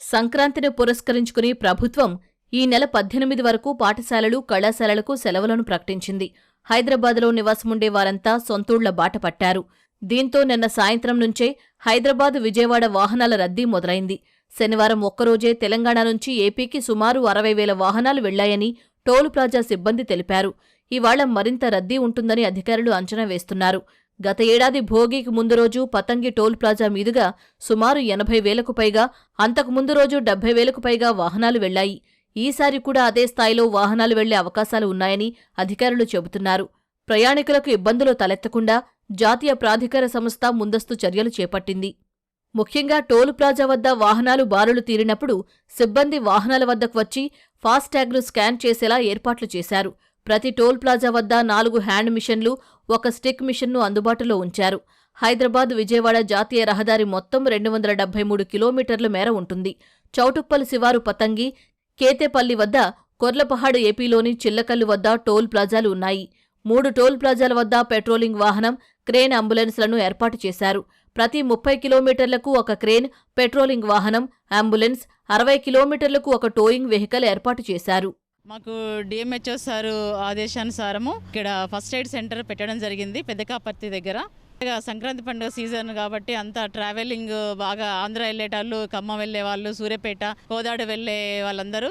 సంక్రాంతిని పురస్కరించుకుని ప్రభుత్వం ఈ నెల పద్దెనిమిది వరకు పాఠశాలలు కళాశాలలకు సెలవులను ప్రకటించింది. హైదరాబాద్లో నివాసముండే వారంతా సొంతూళ్ళ బాట పట్టారు. దీంతో నిన్న సాయంత్రం నుంచే హైదరాబాద్ విజయవాడ వాహనాల రద్దీ మొదలైంది. శనివారం ఒక్కరోజే తెలంగాణ నుంచి ఏపీకి సుమారు అరవై వేల వాహనాలు వెళ్ళాయని టోల్ ప్లాజా సిబ్బంది తెలిపారు. ఇవాళ మరింత రద్దీ ఉంటుందని అధికారులు అంచనా వేస్తున్నారు. గత ఏడాది భోగికి ముందు రోజు పతంగి టోల్ ప్లాజా మీదుగా సుమారు ఎనభై వేలకు పైగా అంతకు ముందు రోజు డెబ్బై వేలకు పైగా వాహనాలు వెళ్ళాయి. ఈసారి కూడా అదే స్థాయిలో వాహనాలు వెళ్ళే అవకాశాలు ఉన్నాయని అధికారులు చెబుతున్నారు. ప్రయాణికులకు ఇబ్బందులు తలెత్తకుండా జాతీయ ప్రాధికార సంస్థ ముందస్తు చర్యలు చేపట్టింది. ముఖ్యంగా టోలు ప్లాజా వద్ద వాహనాలు బారులు తీరినప్పుడు సిబ్బంది వాహనాల వద్దకు వచ్చి ఫాస్టాగ్ను స్కాన్ చేసేలా ఏర్పాట్లు చేశారు. ప్రతి టోల్ ప్లాజా వద్ద నాలుగు హ్యాండ్ మిషన్లు ఒక స్టిక్ మిషన్ను అందుబాటులో ఉంచారు. హైదరాబాద్ విజయవాడ జాతీయ రహదారి మొత్తం రెండు వందల డెబ్బై మూడు కిలోమీటర్ల మేర ఉంటుంది. చౌటుప్పల్ శివారు పతంగి కేతేపల్లి వద్ద కొర్లపహాడ్ ఏపీలోని చిల్లకల్లు వద్ద టోల్ ప్లాజాలు ఉన్నాయి. మూడు టోల్ ప్లాజాల వద్ద పెట్రోలింగ్ వాహనం క్రేన్ అంబులెన్స్లను ఏర్పాటు చేశారు. ప్రతి ముప్పై కిలోమీటర్లకు ఒక క్రేన్ పెట్రోలింగ్ వాహనం అంబులెన్స్ అరవై కిలోమీటర్లకు ఒక టోయింగ్ వెహికల్ ఏర్పాటు చేశారు. మాకు డిఎంహెచ్ఓ సారు ఆదేశానుసారము ఇక్కడ ఫస్ట్ ఎయిడ్ సెంటర్ పెట్టడం జరిగింది పెద్దకాపర్తి దగ్గర. సంక్రాంతి పండుగ సీజన్ కాబట్టి అంతా ట్రావెలింగ్ బాగా ఆంధ్ర వెళ్ళేటాళ్ళు ఖమ్మం వెళ్ళే వాళ్ళు సూర్యపేట కోదాడ వెళ్ళే వాళ్ళందరూ.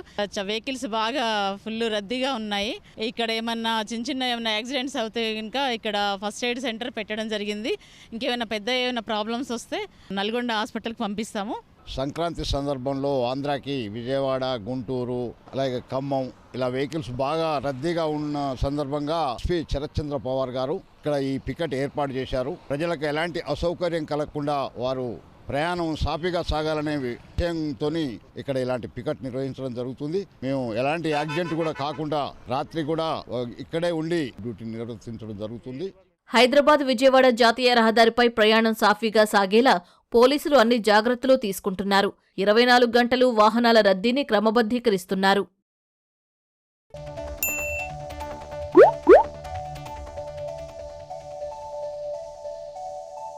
వెహికల్స్ బాగా ఫుల్ రద్దీగా ఉన్నాయి. ఇక్కడ ఏమన్నా చిన్న చిన్న ఏమైనా యాక్సిడెంట్స్ అవుతే కనుక ఇక్కడ ఫస్ట్ ఎయిడ్ సెంటర్ పెట్టడం జరిగింది. ఇంకేమైనా పెద్ద ఏమైనా ప్రాబ్లమ్స్ వస్తే నల్గొండ హాస్పిటల్కి పంపిస్తాము. సంక్రాంతి సందర్భంలో ఆంధ్రాకి విజయవాడ గుంటూరు అలాగే ఖమ్మం ఇలా వెహికల్స్ బాగా రద్దీగా ఉన్న సందర్భంగా శ్రీ శరత్చంద్ర పవార్ గారు ఇక్కడ ఈ పికెట్ ఏర్పాటు చేశారు. ప్రజలకు ఎలాంటి అసౌకర్యం కలగకుండా వారు ప్రయాణం సాఫీగా సాగాలనే విషయంతో ఇక్కడ ఇలాంటి పికెట్ నిర్వహించడం జరుగుతుంది. మేము ఎలాంటి యాక్సిడెంట్ కూడా కాకుండా రాత్రి కూడా ఇక్కడే ఉండి డ్యూటీ నిర్వర్తించడం జరుగుతుంది. హైదరాబాద్ విజయవాడ జాతీయ రహదారిపై ప్రయాణం సాఫీగా సాగేలా పోలీసులు అన్ని జాగ్రత్తలు తీసుకుంటున్నారు. ఇరవై నాలుగు గంటలు వాహనాల రద్దీని క్రమబద్ధీకరిస్తున్నారు.